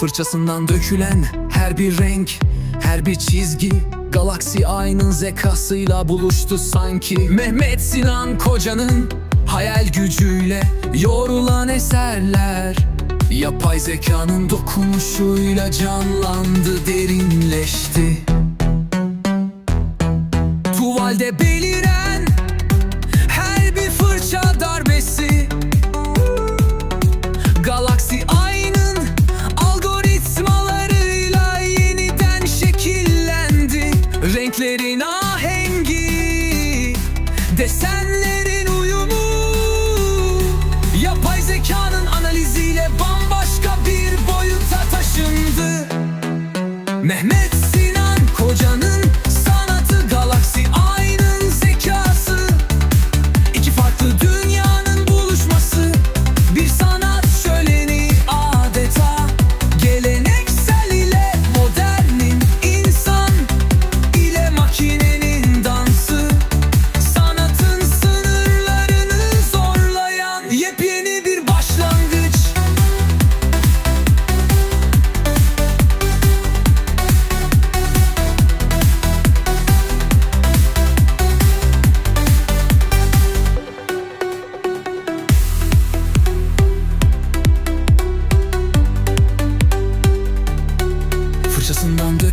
Fırçasından dökülen her bir renk, her bir çizgi Galaksi aynın zekasıyla buluştu sanki. Mehmet Sinan Koca'nın hayal gücüyle yorulan eserler Yapay zekanın dokunuşuyla canlandı, derinleşti. Tuvalde beliren her bir fırça darbesi Renklerin ahengi, desenlerin uyumu. Yapay zekanın analiziyle bambaşka bir boyuta taşındı. Mehmet Sinan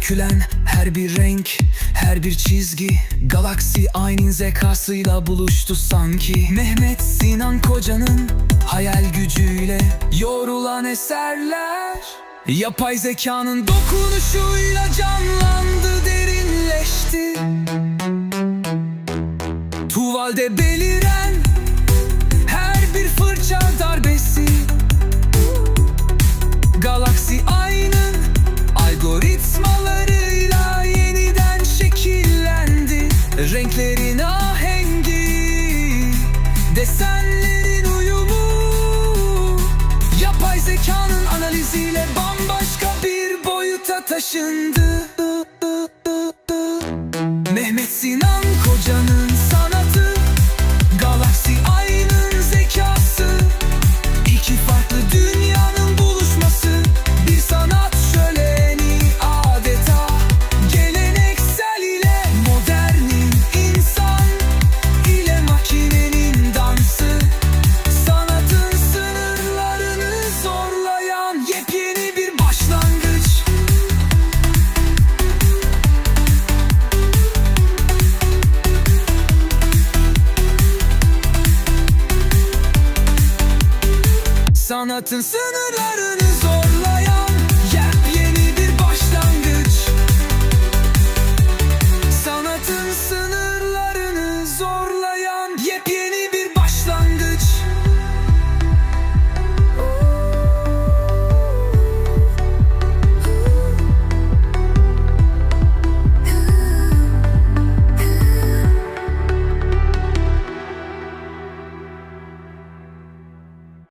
dökülen her bir renk, her bir çizgi. Galaksi aynı zekasıyla buluştu sanki. Mehmet Sinan Koca'nın hayal gücüyle yorulan eserler. Yapay zekanın dokunuşuyla canlandı, derinleşti. Tuvalde beliren her bir fırça darbesi desenlerin uyumu Yapay zekanın analiziyle bambaşka bir boyuta taşındı. Mehmet Sinan Sanatın sınırlarını